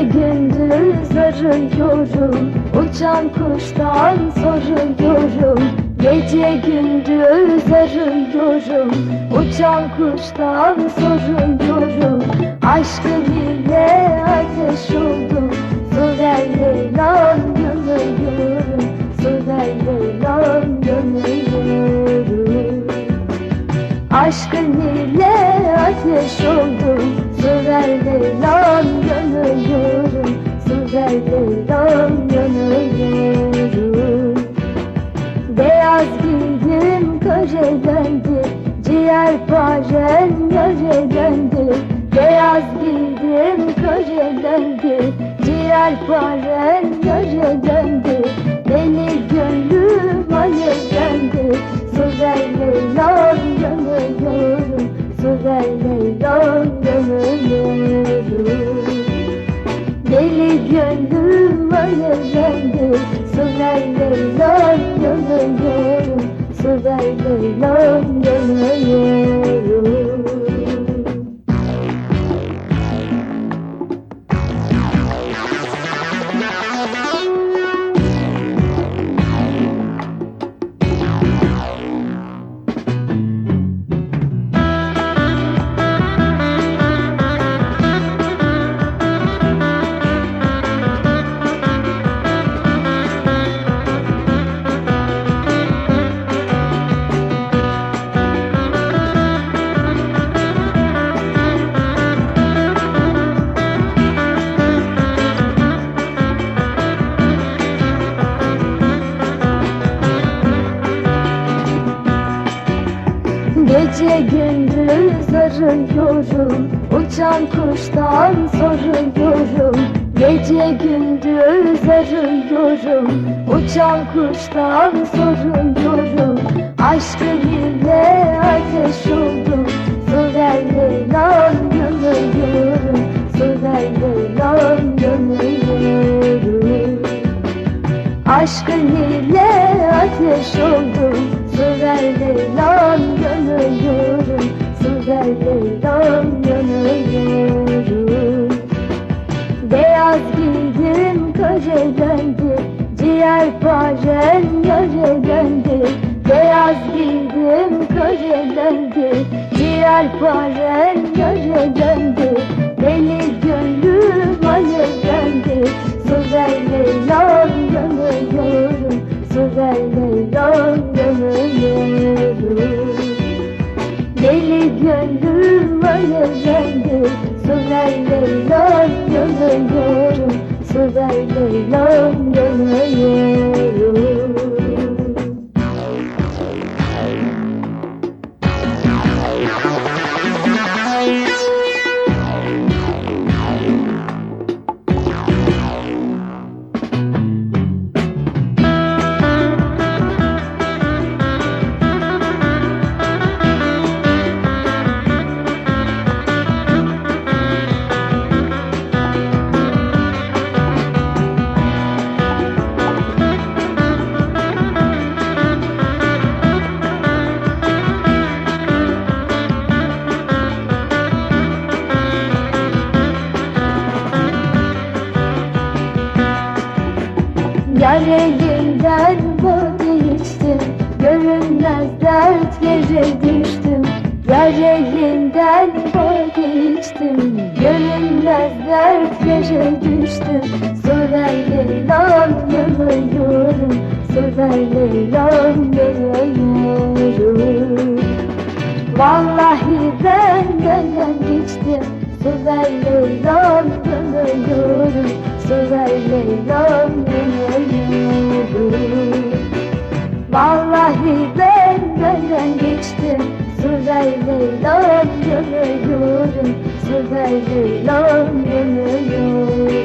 Gece gündüz arıyorum Uçan kuştan soruyorum. Gece gündüz arıyorum Uçan kuştan soruyorum. Aşkın ile ateş oldum Su ver Leyla'm yanıyorum Su ver Leyla'm yanıyorum Aşkın ile ateş oldum Su ver Leyla'm yanıyorum Su ver Leyla'm yanıyorum Beyaz giydim karelendi Ciğer parem yarelendi Beyaz giydim karelendi Ciğer parem yarelendi Deli gönlüm alevlendi Su ver Leyla'm yanıyorum Su ver Leyla'm gönlüm alevlendi Su ver Leyla'm Gece gündüz arıyorum Uçan kuştan soruyorum. Gece gündüz arıyorum Uçan kuştan soruyorum. Aşkın ile ateş oldum Su ver Leyla'm yanıyorum Su ver Leyla'm yanıyorum Aşkın ile ateş oldum Su ver Leyla'm yanıyorum Su ver Leyla'm yanıyorum Beyaz giydim karelendi Ciğer parem yarelendi Beyaz giydim karelendi Ciğer parem yarelendi Deli Su ver Leyla'm yanıyorum Su ver Leyla'm yanıyorum Yar elinden vazgeçtim Görünmez dert yere düştüm. Yar elinden vazgeçtim Görünmez dert yere düştüm. Ver Leyla'm yanıyorum ver Leyla'm yanıyorum. Vallahi ben Vallahi ben benden geçtim. Su ver Leyla'm yanıyorum Su ver Leyla'm yanıyorum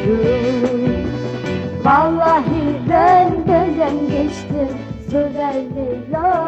Vallahi ben benden geçtim. Su ver Leyla'm